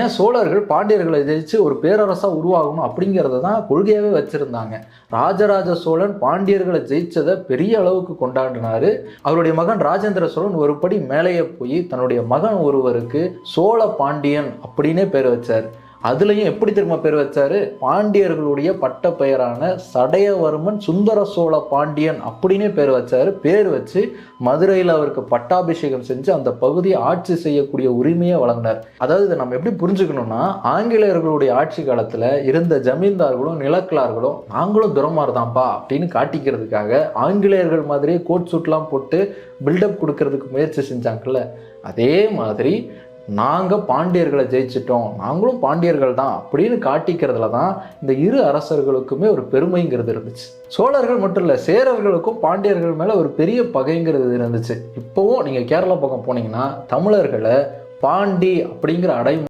ஏன் சோழர்கள் பாண்டியர்களை எதிர்த்து ஒரு பேரரசாக உருவாகணும் அப்படிங்கிறத தான் கொள்கையாகவே வச்சுருந்தாங்க. ராஜராஜ சோழன் பாண்டியர்களை ஜெயிச்சதை பெரிய அளவுக்கு கொண்டாடினாரு. அவருடைய மகன் ராஜேந்திர சோழன் ஒரு படி மேலேயே போய் தன்னுடைய மகன் ஒருவருக்கு சோழ பாண்டியன் அப்படின்னே பேர் வச்சார். அதுலேயும் எப்படி திரும்ப பேர் வச்சாரு? பாண்டியர்களுடைய பட்ட பெயரான சடையவர்மன் சுந்தர சோழ பாண்டியன் அப்படின்னே பேர் வச்சாரு. பேர் வச்சு மதுரையில் அவருக்கு பட்டாபிஷேகம் செஞ்சு அந்த பகுதியை ஆட்சி செய்யக்கூடிய உரிமையை வழங்கினார். அதாவது இதை நம்ம எப்படி புரிஞ்சுக்கணும்னா ஆங்கிலேயர்களுடைய ஆட்சி காலத்தில் இருந்த ஜமீன்தார்களும் நிலக்கிழார்களும் நாங்களும் துரமார் தான்ப்பா அப்படின்னு காட்டிக்கிறதுக்காக ஆங்கிலேயர்கள் மாதிரியே கோட் சூட்லாம் போட்டு பில்டப் கொடுக்கறதுக்கு முயற்சி செஞ்சாங்கல்ல. அதே மாதிரி நாங்கள் பாண்டியர்களை ஜெயிச்சிட்டோம் நாங்களும் பாண்டியர்கள் தான் அப்படின்னு காட்டிக்கிறதுல தான் இந்த இரு அரசர்களுக்குமே ஒரு பெருமைங்கிறது இருந்துச்சு. சோழர்கள் மட்டும் இல்லை சேரர்களுக்கும் பாண்டியர்கள் மேலே ஒரு பெரிய பகைங்கிறது இருந்துச்சு. இப்போவும் நீங்கள் கேரளா பக்கம் போனீங்கன்னா தமிழர்களை பாண்டி அப்படிங்கிற அடை